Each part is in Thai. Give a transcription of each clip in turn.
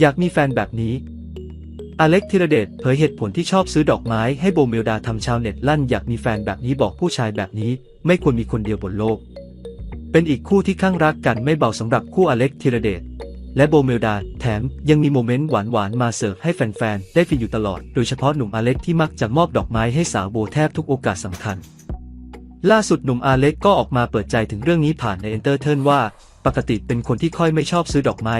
อยากมีแฟนแบบนี้ อเล็กธีรเดชเผยเหตุผลที่ชอบซื้อดอกไม้ให้โบเมลดาทำชาวเน็ตลั่นอยากมีแฟนแบบนี้บอกผู้ชายแบบนี้ ไม่ควรมีคนเดียวบนโลก เป็นอีกคู่ที่ข้างรักกันไม่เบาสำหรับคู่อเล็กธีรเดชและโบเมลดา แถมยังมีโมเมนต์หวานๆ มาเสิร์ฟให้แฟนๆ ได้ฟินอยู่ตลอด โดยเฉพาะหนุ่มอเล็กที่มักจะมอบดอกไม้ให้สาวโบแทบทุกโอกาสสำคัญ ล่าสุดหนุ่มอาเล็กก็ออกมาเปิดใจถึงเรื่องนี้ผ่านในเอนเตอร์เทนว่า ปกติเป็นคนที่ค่อยไม่ชอบซื้อดอกไม้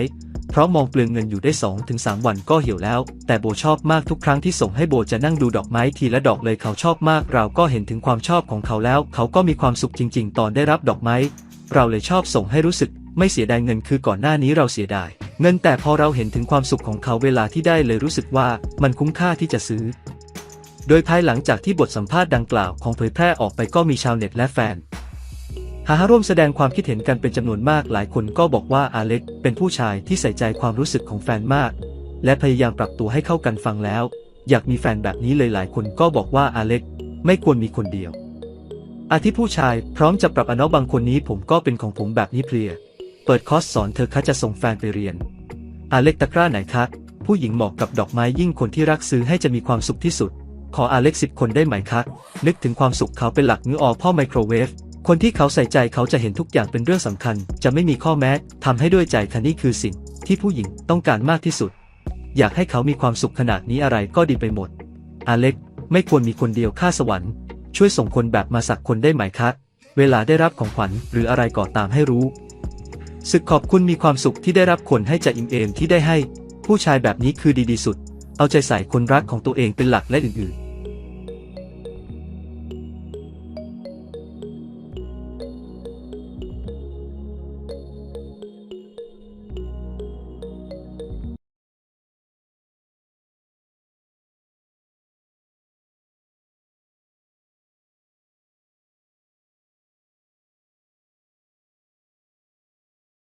เพราะมองเปลืองเงินอยู่ได้ 2-3 วันก็เหี่ยวแล้ว แต่โบชอบมากทุกครั้งที่ส่งให้โบจะนั่งดูดอกไม้ทีละดอกเลยเขาชอบมาก เราก็เห็นถึงความชอบของเขาแล้ว เขาก็มีความสุขจริง ๆ ตอนได้รับดอกไม้ เราเลยชอบส่งให้รู้สึก ไม่เสียดายเงินคือก่อนหน้านี้เราเสียดาย เงินแต่พอเราเห็นถึงความสุขของเขาเวลาที่ได้เลยรู้สึกว่ามันคุ้มค่าที่จะซื้อ โดยภายหลังจากที่บทสัมภาษณ์ดังกล่าวของเผยแพร่ออกไปก็มีชาวเน็ตและแฟน หาร่วมแสดงความคิดเห็นกันเป็นจำนวนมากหลายคนก็บอกว่าอาเล็กเป็นผู้ชายที่ใส่ใจความรู้สึกของแฟนมาก และพยายามปรับตัวให้เข้ากันฟังแล้ว อยากมีแฟนแบบนี้เลยหลายคนก็บอกว่าอาเล็กไม่ควรมีคนเดียว อาทิผู้ชายพร้อมจะปรับอนอบางคนนี้ผมก็เป็นของผมแบบนี้เพลีย เปิดคอร์สสอนเธอคะจะส่งแฟนไปเรียน อาเล็กตะกร้าไหนคะผู้หญิงเหมาะกับดอกไม้ยิ่งคนที่รักซื้อให้จะมีความสุขที่สุด ขออาเล็กสิบคนได้ไหมคะนึกถึงความสุขเขาเป็นหลักเงื้ออพ่อไมโครเวฟ คนที่เขาใส่ใจเขาจะเห็นทุกอย่างเป็นเรื่องสำคัญ จะไม่มีข้อแม้ทำให้ด้วยใจคันนี่คือสิ่ง ที่ผู้หญิงต้องการมากที่สุด อยากให้เขามีความสุขขนาดนี้อะไรก็ดีไปหมดอาเล็กไม่ควรมีคนเดียวค่าสวรรค์ช่วยส่งคนแบบมาสักคนได้ไหมคะเวลาได้รับของขวัญหรืออะไรก็ตามให้รู้ สึกขอบคุณมีความสุขที่ได้รับคนให้จะอิ่มเอมที่ได้ให้ ผู้ชายแบบนี้คือดีที่สุด เอาใจใส่คนรักของตัวเองเป็นหลักและอื่นๆ